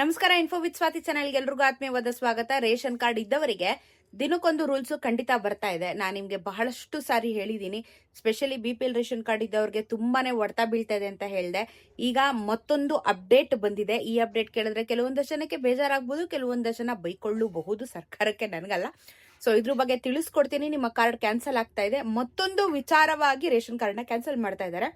ನಮಸ್ಕಾರ info with Swati ಚಾನಲ್ಗೆ ಎಲ್ರಿಗೂ ಆತ್ಮೀಯವಾದ ಸ್ವಾಗತ. ರೇಷನ್ ಕಾರ್ಡ್ ಇದ್ದವರಿಗೆ ದಿನಕ್ಕೊಂದು ರೂಲ್ಸ್ ಖಂಡಿತ ಬರ್ತಾ ಇದೆ. ನಾನು ನಿಮ್ಗೆ ಬಹಳಷ್ಟು ಸಾರಿ ಹೇಳಿದ್ದೀನಿ specially B P L ration card ಇದ್ದವ್ರಿಗೆ ತುಂಬಾನೇ ಹೊಡ್ತಾ ಬೀಳ್ತಾ ಇದೆ ಅಂತ ಹೇಳಿದೆ. ಈಗ ಮತ್ತೊಂದು ಅಪ್ಡೇಟ್ ಬಂದಿದೆ. ಈ ಅಪ್ಡೇಟ್ ಕೇಳಿದ್ರೆ ಕೆಲವೊಂದಷ್ಟು ಜನಕ್ಕೆ ಬೇಜಾರಾಗ್ಬೋದು ಕೆಲವೊಂದಷ್ಟು ಜನ ಬೈಕೊಳ್ಳಬಹುದು ಸರ್ಕಾರಕ್ಕೆ ನನಗಲ್ಲ. ಸೊ ಇದ್ರ ಬಗ್ಗೆ ತಿಳಿಸ್ಕೊಡ್ತೀನಿ. ನಿಮ್ಮ ಕಾರ್ಡ್ ಕ್ಯಾನ್ಸಲ್ ಆಗ್ತಾ ಇದೆ. ಮತ್ತೊಂದು ವಿಚಾರವಾಗಿ ರೇಷನ್ ಕಾರ್ಡ್ನ ಕ್ಯಾನ್ಸಲ್ ಮಾಡ್ತಾ ಇದ್ದಾರೆ.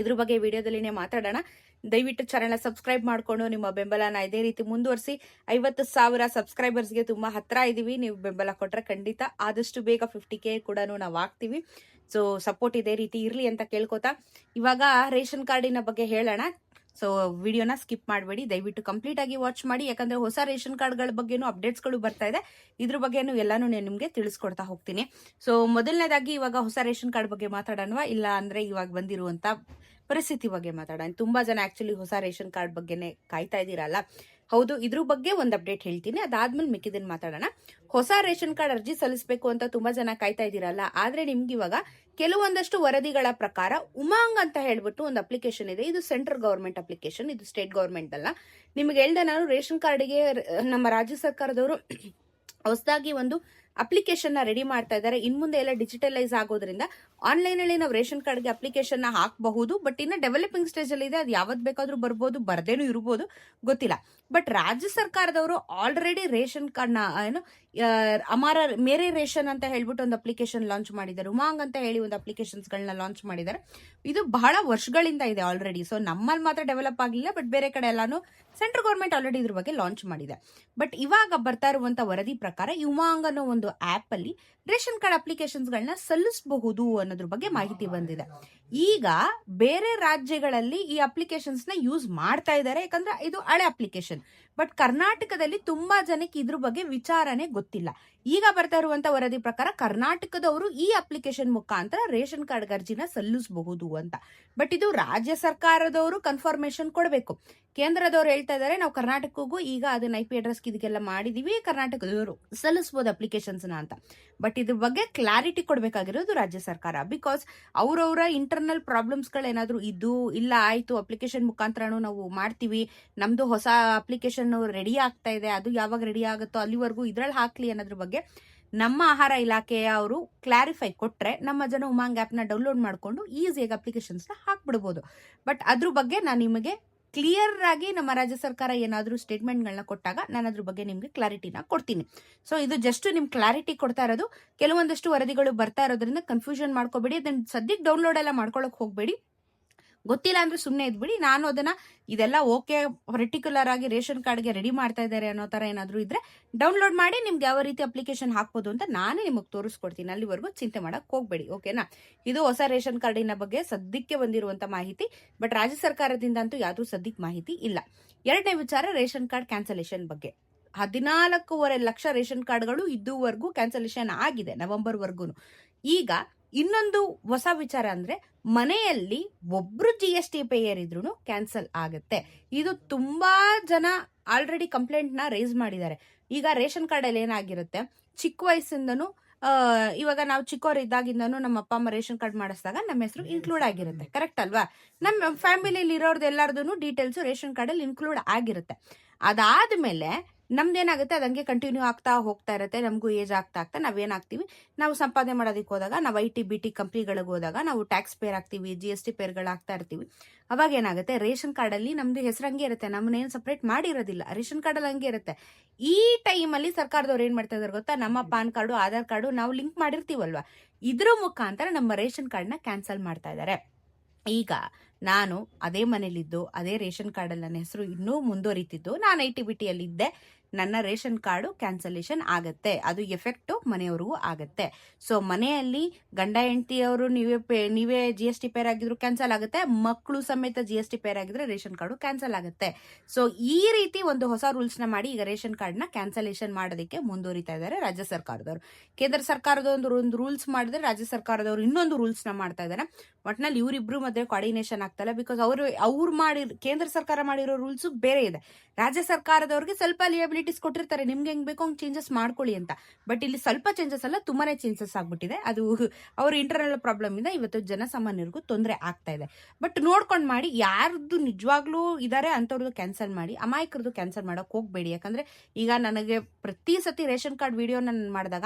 ಇದ್ರ ಬಗ್ಗೆ ವಿಡಿಯೋದಲ್ಲಿನೇ ಮಾತಾಡೋಣ. ದಯವಿಟ್ಟು ಚಾನೆಲ್ನ ಸಬ್ಸ್ಕ್ರೈಬ್ ಮಾಡಿಕೊಂಡು ನಿಮ್ಮ ಬೆಂಬಲನ ಇದೇ ರೀತಿ ಮುಂದುವರಿಸಿ. ಐವತ್ತು ಸಾವಿರ ಸಬ್ಸ್ಕ್ರೈಬರ್ಸ್ಗೆ ತುಂಬ ಹತ್ತಿರ ಇದ್ದೀವಿ ನೀವು ಬೆಂಬಲ ಕೊಟ್ಟರೆ ಖಂಡಿತ ಆದಷ್ಟು ಬೇಗ ಫಿಫ್ಟಿ ಕೆ ಕೂಡ ನಾವು ಆಗ್ತೀವಿ ಸೊ ಸಪೋರ್ಟ್ ಇದೇ ರೀತಿ ಇರಲಿ ಅಂತ ಕೇಳ್ಕೊತಾ. ಇವಾಗ ರೇಷನ್ ಕಾರ್ಡಿನ ಬಗ್ಗೆ ಹೇಳೋಣ. ಸೊ ವಿಡಿಯೋನ ಸ್ಕಿಪ್ ಮಾಡಬೇಡಿ. ದಯವಿಟ್ಟು ಕಂಪ್ಲೀಟ್ ಆಗಿ ವಾಚ್ ಮಾಡಿ. ಯಾಕಂದ್ರೆ ಹೊಸ ರೇಷನ್ ಕಾರ್ಡ್ಗಳ ಬಗ್ಗೆನೂ ಅಪ್ಡೇಟ್ಸ್ಗಳು ಬರ್ತಾ ಇದೆ. ಇದ್ರ ಬಗ್ಗೆನೂ ಎಲ್ಲಾನು ನಾನು ನಿಮಗೆ ತಿಳಿಸ್ಕೊಡ್ತಾ ಹೋಗ್ತೀನಿ. ಸೊ ಮೊದಲನೇದಾಗಿ ಇವಾಗ ಹೊಸ ರೇಷನ್ ಕಾರ್ಡ್ ಬಗ್ಗೆ ಮಾತಾಡೋಣವಾ? ಇಲ್ಲ ಅಂದ್ರೆ ಇವಾಗ ಬಂದಿರುವಂತ ಪರಿಸ್ಥಿತಿ ಬಗ್ಗೆ ಮಾತಾಡೋಣ. ತುಂಬಾ ಜನ ಆಕ್ಚುಲಿ ಹೊಸ ರೇಷನ್ ಕಾರ್ಡ್ ಬಗ್ಗೆನೇ ಕಾಯ್ತಾ ಇದ್ದೀರಲ್ಲ. ಹೌದು, ಇದ್ರ ಬಗ್ಗೆ ಒಂದು ಅಪ್ಡೇಟ್ ಹೇಳ್ತೀನಿ. ಅದಾದ್ಮೇಲೆ ಮಿಕ್ಕಿದನ್ ಮಾತಾಡೋಣ. ಹೊಸ ರೇಷನ್ ಕಾರ್ಡ್ ಅರ್ಜಿ ಸಲ್ಲಿಸಬೇಕು ಅಂತ ತುಂಬಾ ಜನ ಕಾಯ್ತಾ ಇದ್ದೀರಲ್ಲ. ಆದ್ರೆ ನಿಮ್ಗೆ ಇವಾಗ ಕೆಲವೊಂದಷ್ಟು ವರದಿಗಳ ಪ್ರಕಾರ ಉಮಾಂಗ್ ಅಂತ ಹೇಳ್ಬಿಟ್ಟು ಒಂದು ಅಪ್ಲಿಕೇಶನ್ ಇದೆ. ಇದು ಸೆಂಟ್ರಲ್ ಗೌರ್ಮೆಂಟ್ ಅಪ್ಲಿಕೇಶನ್ ಇದು ಸ್ಟೇಟ್ ಗವರ್ಮೆಂಟ್ ಅಲ್ಲ ನಿಮ್ಗೆ ಹೇಳ್ದೆ ನಾನು ರೇಷನ್ ಕಾರ್ಡ್ಗೆ ನಮ್ಮ ರಾಜ್ಯ ಸರ್ಕಾರದವರು ಹೊಸದಾಗಿ ಒಂದು ಅಪ್ಲಿಕೇಶನ್ ರೆಡಿ ಮಾಡ್ತಾ ಇದ್ದಾರೆ. ಇನ್ ಮುಂದೆ ಎಲ್ಲ ಡಿಜಿಟಲೈಸ್ ಆಗೋದ್ರಿಂದ ಆನ್ಲೈನ್ ಅಲ್ಲಿ ನಾವು ರೇಷನ್ ಕಾರ್ಡ್ಗೆ ಅಪ್ಲಿಕೇಶನ್ನ ಹಾಕಬಹುದು. ಬಟ್ ಇನ್ನು ಡೆವಲಪಿಂಗ್ ಸ್ಟೇಜ್ ಅಲ್ಲಿ ಇದೆ. ಅದು ಯಾವತ್ತು ಬೇಕಾದರೂ ಬರ್ಬೋದು, ಬರದೇನೂ ಇರ್ಬೋದು, ಗೊತ್ತಿಲ್ಲ. ಬಟ್ ರಾಜ್ಯ ಸರ್ಕಾರದವರು ಆಲ್ರೆಡಿ ರೇಷನ್ ಕಾರ್ಡ್ನ ಏನು ಅಮಾರ ಮೇರೆ ರೇಷನ್ ಅಂತ ಹೇಳ್ಬಿಟ್ಟು ಒಂದು ಅಪ್ಲಿಕೇಶನ್ ಲಾಂಚ್ ಮಾಡಿದ್ದಾರೆ. ಉಮಾಂಗ್ ಅಂತ ಹೇಳಿ ಒಂದು ಅಪ್ಲಿಕೇಶನ್ಸ್ ಗಳನ್ನ ಲಾಂಚ್ ಮಾಡಿದ್ದಾರೆ. ಇದು ಬಹಳ ವರ್ಷಗಳಿಂದ ಇದೆ ಆಲ್ರೆಡಿ ಸೊ ನಮ್ಮಲ್ಲಿ ಮಾತ್ರ ಡೆವಲಪ್ ಆಗಲಿಲ್ಲ ಬಟ್ ಬೇರೆ ಕಡೆ ಎಲ್ಲಾನು ಸೆಂಟ್ರಲ್ ಗೌರ್ಮೆಂಟ್ ಆಲ್ರೆಡಿ ಇದ್ರ ಬಗ್ಗೆ ಲಾಂಚ್ ಮಾಡಿದೆ. ಬಟ್ ಇವಾಗ ಬರ್ತಾ ಇರುವಂತ ವರದಿ ಪ್ರಕಾರ ಯುಮಾಂಗ್ ಅನ್ನೋ ಒಂದು ಆಪ್ ಅಲ್ಲಿ ರೇಷನ್ ಕಾರ್ಡ್ ಅಪ್ಲಿಕೇಶನ್ಸ್ ಗಳನ್ನ ಸಲ್ಲಿಸಬಹುದು ಅನ್ನೋದ್ರ ಬಗ್ಗೆ ಮಾಹಿತಿ ಬಂದಿದೆ. ಈಗ ಬೇರೆ ರಾಜ್ಯಗಳಲ್ಲಿ ಈ ಅಪ್ಲಿಕೇಶನ್ಸ್ನ ಯೂಸ್ ಮಾಡ್ತಾ ಇದ್ದಾರೆ, ಯಾಕಂದ್ರೆ ಇದು ಹಳೆ ಅಪ್ಲಿಕೇಶನ್ ಬಟ್ ಕರ್ನಾಟಕದಲ್ಲಿ ತುಂಬಾ ಜನಕ್ಕೆ ಇದ್ರ ಬಗ್ಗೆ ವಿಚಾರನೆ ಗೊತ್ತಿಲ್ಲ. ಈಗ ಬರ್ತಾ ಇರುವಂತ ವರದಿ ಪ್ರಕಾರ ಕರ್ನಾಟಕದವರು ಈ ಅಪ್ಲಿಕೇಶನ್ ಮುಖಾಂತರ ರೇಷನ್ ಕಾರ್ಡ್ ಅರ್ಜಿನ ಸಲ್ಲಿಸಬಹುದು ಅಂತ. ಬಟ್ ಇದು ರಾಜ್ಯ ಸರ್ಕಾರದವರು ಕನ್ಫರ್ಮೇಶನ್ ಕೊಡಬೇಕು. ಕೇಂದ್ರದವ್ರು ಹೇಳ್ತಾ ಇದ್ದಾರೆ ನಾವು ಕರ್ನಾಟಕಕ್ಕೂ ಈಗ ಅದನ್ನ ಐ ಪಿ ಅಡ್ರೆಸ್ ಇದಕ್ಕೆಲ್ಲ ಮಾಡಿದೀವಿ, ಕರ್ನಾಟಕದವರು ಸಲ್ಲಿಸಬಹುದು ಅಪ್ಲಿಕೇಶನ್ಸ್ನ ಅಂತ. ಬಟ್ ಇದ್ರ ಬಗ್ಗೆ ಕ್ಲಾರಿಟಿ ಕೊಡಬೇಕಾಗಿರೋದು ರಾಜ್ಯ ಸರ್ಕಾರ. ಬಿಕಾಸ್ ಅವರವರ ಇಂಟರ್ನಲ್ ಪ್ರಾಬ್ಲಮ್ಸ್ ಗಳೇನಾದ್ರೂ ಇದ್ದು, ಇಲ್ಲ ಆಯ್ತು ಅಪ್ಲಿಕೇಶನ್ ಮುಖಾಂತರನೂ ನಾವು ಮಾಡ್ತೀವಿ, ನಮ್ದು ಹೊಸ ಅಪ್ಲಿಕೇಶನ್ ರೆಡಿ ಆಗ್ತಾ ಇದೆ, ಅದು ಯಾವಾಗ ರೆಡಿ ಆಗುತ್ತೋ ಅಲ್ಲಿವರೆಗೂ ಇದ್ರಲ್ಲಿ ಹಾಕ್ಲಿ ಅನ್ನೋದ್ರ ಬಗ್ಗೆ ನಮ್ಮ ಆಹಾರ ಇಲಾಖೆಯ ಅವರು ಕ್ಲಾರಿಫೈ ಕೊಟ್ಟರೆ ನಮ್ಮ ಜನ ಉಮಾಂಗ್ ಆಪ್ನ ಡೌನ್ಲೋಡ್ ಮಾಡಿಕೊಂಡು ಈಸಿಯಾಗಿ ಅಪ್ಲಿಕೇಶನ್ಸ್ನ ಹಾಕ್ಬಿಡ್ಬೋದು. ಬಟ್ ಅದ್ರ ಬಗ್ಗೆ ನಾನು ನಿಮಗೆ ಕ್ಲಿಯರ್ ಆಗಿ ನಮ್ಮ ರಾಜ್ಯ ಸರ್ಕಾರ ಏನಾದರೂ ಸ್ಟೇಟ್ಮೆಂಟ್ಗಳನ್ನ ಕೊಟ್ಟಾಗ ನಾನು ಅದ್ರ ಬಗ್ಗೆ ನಿಮಗೆ ಕ್ಲಾರಿಟಿನ ಕೊಡ್ತೀನಿ. ಸೊ ಇದು ಜಸ್ಟ್ ನಿಮ್ ಕ್ಲಾರಿಟಿ ಕೊಡ್ತಾ ಇರೋದು. ಕೆಲವೊಂದಷ್ಟು ವರದಿಗಳು ಬರ್ತಾ ಇರೋದ್ರಿಂದ ಕನ್ಫ್ಯೂಷನ್ ಮಾಡ್ಕೋಬೇಡಿ. ಅದನ್ನ ಸದ್ಯಕ್ಕೆ ಡೌನ್ಲೋಡ್ ಎಲ್ಲ ಮಾಡ್ಕೊಳಕ್ ಹೋಗ್ಬೇಡಿ. ಗೊತ್ತಿಲ್ಲ ಅಂದ್ರೆ ಸುಮ್ಮನೆ ಇದ್ಬಿಡಿ. ನಾನು ಅದನ್ನ ಇದೆಲ್ಲ ಓಕೆ ಪರ್ಟಿಕ್ಯುಲರ್ ಆಗಿ ರೇಷನ್ ಕಾರ್ಡ್ಗೆ ರೆಡಿ ಮಾಡ್ತಾ ಇದ್ದಾರೆ ಅನ್ನೋ ತರ ಏನಾದರೂ ಇದ್ರೆ ಡೌನ್ಲೋಡ್ ಮಾಡಿ ನಿಮ್ಗೆ ಯಾವ ರೀತಿ ಅಪ್ಲಿಕೇಶನ್ ಹಾಕ್ಬೋದು ಅಂತ ನಾನೇ ನಿಮಗೆ ತೋರಿಸ್ಕೊಡ್ತೀನಿ. ಅಲ್ಲಿವರೆಗೂ ಚಿಂತೆ ಮಾಡಕ್ ಹೋಗ್ಬೇಡಿ ಓಕೆನಾ ಇದು ಹೊಸ ರೇಷನ್ ಕಾರ್ಡಿನ ಬಗ್ಗೆ ಸದ್ಯಕ್ಕೆ ಬಂದಿರುವಂತ ಮಾಹಿತಿ, ಬಟ್ ರಾಜ್ಯ ಸರ್ಕಾರದಿಂದ ಅಂತೂ ಯಾವುದೂ ಸದ್ಯಕ್ಕೆ ಮಾಹಿತಿ ಇಲ್ಲ. ಎರಡನೇ ವಿಚಾರ ರೇಷನ್ ಕಾರ್ಡ್ ಕ್ಯಾನ್ಸಲೇಷನ್ ಬಗ್ಗೆ. ಹದಿನಾಲ್ಕೂವರೆ ಲಕ್ಷ ರೇಷನ್ ಕಾರ್ಡ್ಗಳು ಇದುವರೆಗೂ ಕ್ಯಾನ್ಸಲೇಷನ್ ಆಗಿದೆ ನವೆಂಬರ್ ವರ್ಗು ಈಗ ಇನ್ನೊಂದು ಹೊಸ ವಿಚಾರ ಅಂದ್ರೆ ಮನೆಯಲ್ಲಿ ಒಬ್ರು ಜಿ ಎಸ್ ಟಿ ಪೇಯರ್ ಇದ್ರು ಕ್ಯಾನ್ಸಲ್ ಆಗುತ್ತೆ. ಇದು ತುಂಬಾ ಜನ ಆಲ್ರೆಡಿ ಕಂಪ್ಲೇಂಟ್ನ ರೇಸ್ ಮಾಡಿದ್ದಾರೆ. ಈಗ ರೇಷನ್ ಕಾರ್ಡ್ ಅಲ್ಲಿ ಏನಾಗಿರುತ್ತೆ? ಚಿಕ್ಕ ವಯಸ್ಸಿಂದನೂ ಇವಾಗ ನಾವು ಚಿಕ್ಕವರು ಇದ್ದಾಗಿಂದನೂ ನಮ್ಮ ಅಪ್ಪ ಅಮ್ಮ ರೇಷನ್ ಕಾರ್ಡ್ ಮಾಡಿಸಿದಾಗ ನಮ್ಮ ಹೆಸರು ಇನ್ಕ್ಲೂಡ್ ಆಗಿರುತ್ತೆ. ಕರೆಕ್ಟ್ ಅಲ್ವಾ? ನಮ್ಮ ಫ್ಯಾಮಿಲಿಲಿ ಇರೋರ್ದು ಎಲ್ಲರದು ಡೀಟೇಲ್ಸ್ ರೇಷನ್ ಕಾರ್ಡ್ ಅಲ್ಲಿ ಇನ್ಕ್ಲೂಡ್ ಆಗಿರುತ್ತೆ. ಅದಾದ್ಮೇಲೆ ನಮ್ದೇನಾಗುತ್ತೆ, ಅದಂಗೆ ಕಂಟಿನ್ಯೂ ಆಗ್ತಾ ಹೋಗ್ತಾ ಇರುತ್ತೆ, ನಮಗೂ ಏಜ್ ಆಗ್ತಾ ಆಗ್ತಾ ನಾವೇನಾಗ್ತೀವಿ? ನಾವು ಸಂಪಾದನೆ ಮಾಡೋದಕ್ಕೆ ಹೋದಾಗ, ನಾವು ಐ ಟಿ ಬಿ ಟಿ ಕಂಪ್ನಿಗಳಿಗೆ ಹೋದಾಗ ನಾವು ಟ್ಯಾಕ್ಸ್ ಪೇರ್ ಆಗ್ತೀವಿ ಜಿ ಎಸ್ ಟಿ ಪೇರ್ಗಳು ಆಗ್ತಾ ಇರ್ತೀವಿ. ಅವಾಗ ಏನಾಗುತ್ತೆ, ರೇಷನ್ ಕಾರ್ಡ್ ಅಲ್ಲಿ ನಮ್ದು ಹೆಸರು ಹಂಗೆ ಇರುತ್ತೆ, ನಮ್ಮನ್ನೇನು ಸಪ್ರೇಟ್ ಮಾಡಿರೋದಿಲ್ಲ. ರೇಷನ್ ಕಾರ್ಡ್ ಅಲ್ಲಿ ಹಂಗೆ ಇರುತ್ತೆ. ಈ ಟೈಮಲ್ಲಿ ಸರ್ಕಾರದವ್ರು ಏನು ಮಾಡ್ತಾ ಇದ್ದಾರೆ ಗೊತ್ತಾ? ನಮ್ಮ ಪಾನ್ ಕಾರ್ಡು, ಆಧಾರ್ ಕಾರ್ಡು ನಾವು ಲಿಂಕ್ ಮಾಡಿರ್ತೀವಲ್ವ? ಇದ್ರ ಮುಖಾಂತರ ನಮ್ಮ ರೇಷನ್ ಕಾರ್ಡ್ನ ಕ್ಯಾನ್ಸಲ್ ಮಾಡ್ತಾ ಇದ್ದಾರೆ ಈಗ ನಾನು ಅದೇ ಮನೇಲಿದ್ದು, ಅದೇ ರೇಷನ್ ಕಾರ್ಡಲ್ಲಿ ನನ್ನ ಹೆಸರು ಇನ್ನೂ ಮುಂದುವರಿತಿದ್ದು, ನಾನು ಐ ಟಿ ಬಿ ಟಿಯಲ್ಲಿದ್ದೆ ನನ್ನ ರೇಷನ್ ಕಾರ್ಡು ಕ್ಯಾನ್ಸಲೇಷನ್ ಆಗತ್ತೆ, ಅದು ಎಫೆಕ್ಟು ಮನೆಯವ್ರಿಗೂ ಆಗತ್ತೆ. ಸೊ, ಮನೆಯಲ್ಲಿ ಗಂಡ ಹೆಂಡತಿಯವರು ನೀವೇ ಪೇ, ನೀವೇ ಜಿ ಎಸ್ ಟಿ ಪೇರ್ ಆಗಿದ್ರು ಕ್ಯಾನ್ಸಲ್ ಆಗುತ್ತೆ, ಮಕ್ಕಳು ಸಮೇತ ಜಿ ಎಸ್ ಟಿ ಪೇರ್ ಆಗಿದ್ರೆ ರೇಷನ್ ಕಾರ್ಡು ಕ್ಯಾನ್ಸಲ್ ಆಗುತ್ತೆ. ಸೊ, ಈ ರೀತಿ ಒಂದು ಹೊಸ ರೂಲ್ಸ್ನ ಮಾಡಿ ಈಗ ರೇಷನ್ ಕಾರ್ಡ್ನ ಕ್ಯಾನ್ಸಲೇಷನ್ ಮಾಡೋದಕ್ಕೆ ಮುಂದುವರಿತಾ ಇದ್ದಾರೆ ರಾಜ್ಯ ಸರ್ಕಾರದವರು. ಕೇಂದ್ರ ಸರ್ಕಾರದ ಒಂದು ರೂಲ್ಸ್ ಮಾಡಿದ್ರೆ ರಾಜ್ಯ ಸರ್ಕಾರದವರು ಇನ್ನೊಂದು ರೂಲ್ಸ್ನ ಮಾಡ್ತಾ ಇದ್ದಾರೆ. ಒಟ್ನಲ್ಲಿ ಇವರಿಬ್ರು ಮಧ್ಯೆ ಕೋಆರ್ಡಿನೇಷನ್ ಆಗ್ತಲ್ಲ? ಬಿಕಾಸ್ ಅವರು, ಅವ್ರು ಮಾಡಿ ಕೇಂದ್ರ ಸರ್ಕಾರ ಮಾಡಿರೋ ರೂಲ್ಸ್ ಬೇರೆ ಇದೆ. ರಾಜ್ಯ ಸರ್ಕಾರದವ್ರಿಗೆ ಸ್ವಲ್ಪ ಲಿಯಬಿಲಿಟೀಸ್ ಕೊಟ್ಟಿರ್ತಾರೆ. ನಿಮ್ಗೆ ಹೆಂಗ್ ಬೇಕೋ ಹಂಗೆ ಚೇಂಜಸ್ ಮಾಡ್ಕೊಳ್ಳಿ ಅಂತ. ಬಟ್ ಇಲ್ಲಿ ಸ್ವಲ್ಪ ಚೇಂಜಸ್ ಅಲ್ಲ, ತುಂಬಾನೇ ಚೇಂಜಸ್ ಆಗ್ಬಿಟ್ಟಿದೆ. ಅದು ಅವ್ರ ಇಂಟರ್ನಲ್ ಪ್ರಾಬ್ಲಮ್ ಇಂದ ಇವತ್ತು ಜನಸಾಮಾನ್ಯರಿಗೂ ತೊಂದರೆ ಆಗ್ತಾ ಇದೆ. ಬಟ್ ನೋಡ್ಕೊಂಡು ಮಾಡಿ, ಯಾರ್ದು ನಿಜವಾಗ್ಲೂ ಇದಾರೆ ಅಂಥವ್ರದ್ದು ಕ್ಯಾನ್ಸಲ್ ಮಾಡಿ ಅಮಾಯಕರದ್ದು ಕ್ಯಾನ್ಸಲ್ ಮಾಡೋಕೆ ಹೋಗ್ಬೇಡಿ. ಯಾಕಂದ್ರೆ ಈಗ ನನಗೆ ಪ್ರತಿ ಸತಿ ರೇಷನ್ ಕಾರ್ಡ್ ವಿಡಿಯೋ ನಾನು ಮಾಡಿದಾಗ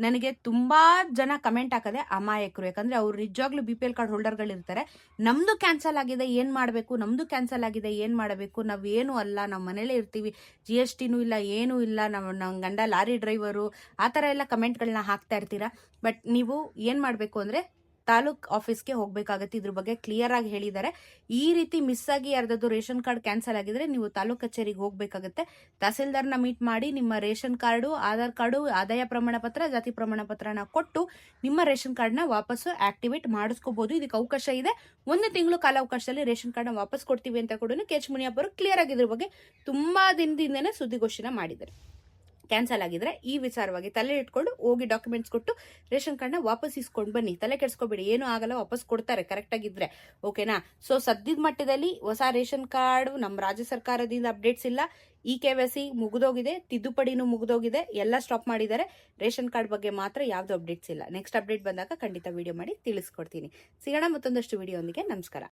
ನನಗೆ ತುಂಬಾ ಜನ ಕಮೆಂಟ್ ಹಾಕದೆ ಅಮಾಯಕರು. ಯಾಕಂದ್ರೆ ಅವ್ರು ನಿಜವಾಗ್ಲೂ ಬಿ ಪಿ ಎಲ್ ಕಾರ್ಡ್ ಹೋಲ್ಡರ್ಗಳು ಇರ್ತಾರೆ ನಮ್ದು ಕ್ಯಾನ್ಸಲ್ ಆಗಿದೆ, ಏನು ಮಾಡಬೇಕು? ನಮ್ದು ಕ್ಯಾನ್ಸಲ್ ಆಗಿದೆ, ಏನು ಮಾಡಬೇಕು? ನಾವು ಏನು ಅಲ್ಲ ನಮ್ಮ ಮನೇಲೇ ಇರ್ತೀವಿ. ಜಿ ಎಸ್ ಟಿನೂ ಇಲ್ಲ, ಏನೂ ಇಲ್ಲ. ನಮ್ಮ ನಮ್ಮ ಗಂಡ ಲಾರಿ ಡ್ರೈವರು ಆ ಥರ ಎಲ್ಲ ಕಮೆಂಟ್ಗಳನ್ನ ಹಾಕ್ತಾ ಇರ್ತೀರಾ? ಬಟ್ ನೀವು ಏನು ಮಾಡಬೇಕು ಅಂದ್ರೆ ತಾಲೂಕ್ ಆಫೀಸ್ಗೆ ಹೋಗ್ಬೇಕಾಗತ್ತೆ. ಇದ್ರ ಬಗ್ಗೆ ಕ್ಲಿಯರ್ ಆಗಿ ಹೇಳಿದ್ದಾರೆ. ಈ ರೀತಿ ಮಿಸ್ ಆಗಿ ಯಾರ್ದಾದ್ರು ರೇಷನ್ ಕಾರ್ಡ್ ಕ್ಯಾನ್ಸಲ್ ಆಗಿದ್ರೆ ನೀವು ತಾಲೂಕ್ ಕಚೇರಿಗೆ ಹೋಗ್ಬೇಕಾಗತ್ತೆ. ತಹಸೀಲ್ದಾರ್ನ ಮೀಟ್ ಮಾಡಿ ನಿಮ್ಮ ರೇಷನ್ ಕಾರ್ಡು, ಆಧಾರ್ ಕಾರ್ಡು, ಆದಾಯ ಪ್ರಮಾಣ ಪತ್ರ, ಜಾತಿ ಪ್ರಮಾಣ ಪತ್ರನ ಕೊಟ್ಟು ನಿಮ್ಮ ರೇಷನ್ ಕಾರ್ಡ್ನ ವಾಪಸ್ಸು ಆಕ್ಟಿವೇಟ್ ಮಾಡಿಸ್ಕೋಬಹುದು ಇದಕ್ಕೆ ಅವಕಾಶ ಇದೆ. ಒಂದು ತಿಂಗಳು ಕಾಲಾವಕಾಶದಲ್ಲಿ ರೇಷನ್ ಕಾರ್ಡ್ನ ವಾಪಸ್ ಕೊಡ್ತೀವಿ ಅಂತ ಕೂಡ ಕೆ ಎಚ್ ಕ್ಲಿಯರ್ ಆಗಿದ್ರ ಬಗ್ಗೆ ತುಂಬಾ ದಿನದಿಂದನೇ ಸುದ್ದಿಗೋಷ್ಠಿನ ಮಾಡಿದ್ದಾರೆ. ಕ್ಯಾನ್ಸಲ್ ಆಗಿದ್ರೆ ಈ ವಿಚಾರವಾಗಿ ತಲೆ ಇಟ್ಕೊಂಡು ಹೋಗಿ ಡಾಕ್ಯುಮೆಂಟ್ಸ್ ಕೊಟ್ಟು ರೇಷನ್ ಕಾರ್ಡ್ನ ವಾಪಸ್ ಇಸ್ಕೊಂಡು ಬನ್ನಿ. ತಲೆ ಕೆಡಿಸ್ಕೋಬೇಡಿ. ಏನು ಆಗಲ್ಲ, ವಾಪಸ್ ಕೊಡ್ತಾರೆ ಕರೆಕ್ಟ್ ಆಗಿದ್ರೆ. ಓಕೆನಾ ಸೊ ಸದ್ಯದ ಮಟ್ಟದಲ್ಲಿ ಹೊಸ ರೇಷನ್ ಕಾರ್ಡ್ ನಮ್ಮ ರಾಜ್ಯ ಸರ್ಕಾರದಿಂದ ಅಪ್ಡೇಟ್ಸ್ ಇಲ್ಲ. ಇ ಕೆ ವೈ ಸಿ ಮುಗಿದೋಗಿದೆ, ತಿದ್ದುಪಡಿನೂ ಮುಗಿದೋಗಿದೆ. ಎಲ್ಲ ಸ್ಟಾಪ್ ಮಾಡಿದ್ದಾರೆ. ರೇಷನ್ ಕಾರ್ಡ್ ಬಗ್ಗೆ ಮಾತ್ರ ಯಾವ್ದು ಅಪ್ಡೇಟ್ಸ್ ಇಲ್ಲ. ನೆಕ್ಸ್ಟ್ ಅಪ್ಡೇಟ್ ಬಂದಾಗ ಖಂಡಿತ ವಿಡಿಯೋ ಮಾಡಿ ತಿಳಿಸ್ಕೊಡ್ತೀನಿ. ಸಿಗೋಣ ಮತ್ತೊಂದಷ್ಟು ವಿಡಿಯೋ ನಮಸ್ಕಾರ.